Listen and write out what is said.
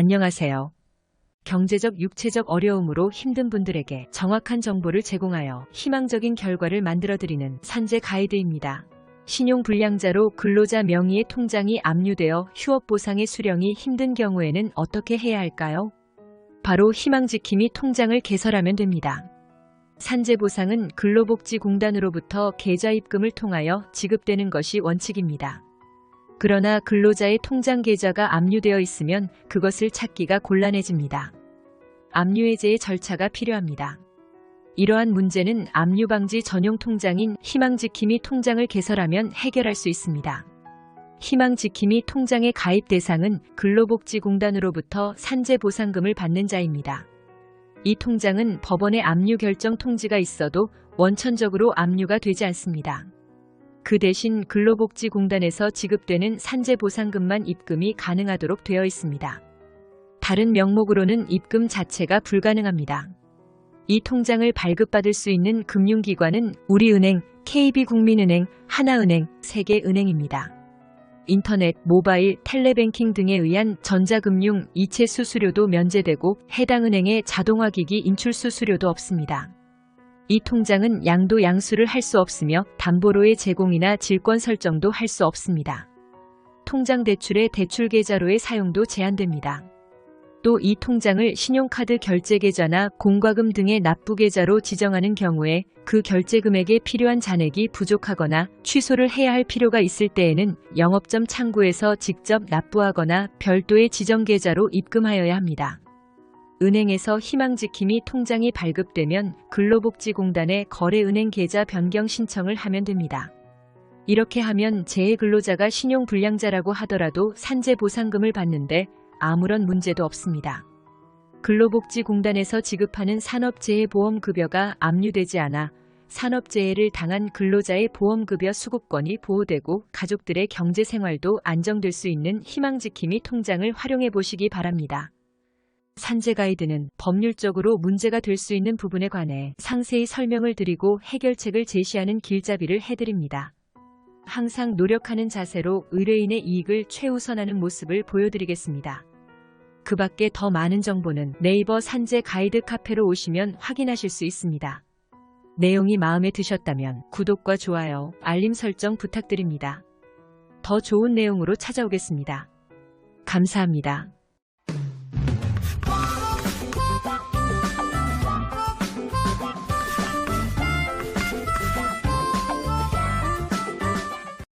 안녕하세요. 경제적, 육체적 어려움으로 힘든 분들에게 정확한 정보를 제공하여 희망적인 결과를 만들어드리는 산재 가이드입니다. 신용불량자로 근로자 명의의 통장이 압류되어 휴업보상의 수령이 힘든 경우에는 어떻게 해야 할까요? 바로 희망지킴이 통장을 개설하면 됩니다. 산재보상은 근로복지공단으로부터 계좌입금을 통하여 지급되는 것이 원칙입니다. 그러나 근로자의 통장 계좌가 압류되어 있으면 그것을 찾기가 곤란해집니다. 압류해제의 절차가 필요합니다. 이러한 문제는 압류 방지 전용 통장인 희망지킴이 통장을 개설하면 해결할 수 있습니다. 희망지킴이 통장의 가입 대상은 근로복지공단으로부터 산재보상금을 받는 자입니다. 이 통장은 법원의 압류 결정 통지가 있어도 원천적으로 압류가 되지 않습니다. 그 대신 근로복지공단에서 지급되는 산재보상금만 입금이 가능하도록 되어 있습니다. 다른 명목으로는 입금 자체가 불가능합니다. 이 통장을 발급받을 수 있는 금융기관은 우리은행, KB국민은행, 하나은행, 세계은행입니다. 인터넷, 모바일, 텔레뱅킹 등에 의한 전자금융, 이체 수수료도 면제되고 해당 은행의 자동화기기 인출 수수료도 없습니다. 이 통장은 양도 양수를 할 수 없으며 담보로의 제공이나 질권 설정도 할 수 없습니다. 통장 대출의 대출 계좌로의 사용도 제한됩니다. 또 이 통장을 신용카드 결제 계좌나 공과금 등의 납부 계좌로 지정하는 경우에 그 결제 금액에 필요한 잔액이 부족하거나 취소를 해야 할 필요가 있을 때에는 영업점 창구에서 직접 납부하거나 별도의 지정 계좌로 입금하여야 합니다. 은행에서 희망지킴이 통장이 발급되면 근로복지공단에 거래은행 계좌 변경 신청을 하면 됩니다. 이렇게 하면 재해 근로자가 신용불량자라고 하더라도 산재보상금을 받는데 아무런 문제도 없습니다. 근로복지공단에서 지급하는 산업재해보험급여가 압류되지 않아 산업재해를 당한 근로자의 보험급여 수급권이 보호되고 가족들의 경제생활도 안정될 수 있는 희망지킴이 통장을 활용해 보시기 바랍니다. 산재 가이드는 법률적으로 문제가 될 수 있는 부분에 관해 상세히 설명을 드리고 해결책을 제시하는 길잡이를 해드립니다. 항상 노력하는 자세로 의뢰인의 이익을 최우선하는 모습을 보여드리겠습니다. 그 밖에 더 많은 정보는 네이버 산재 가이드 카페로 오시면 확인하실 수 있습니다. 내용이 마음에 드셨다면 구독과 좋아요, 알림 설정 부탁드립니다. 더 좋은 내용으로 찾아오겠습니다. 감사합니다.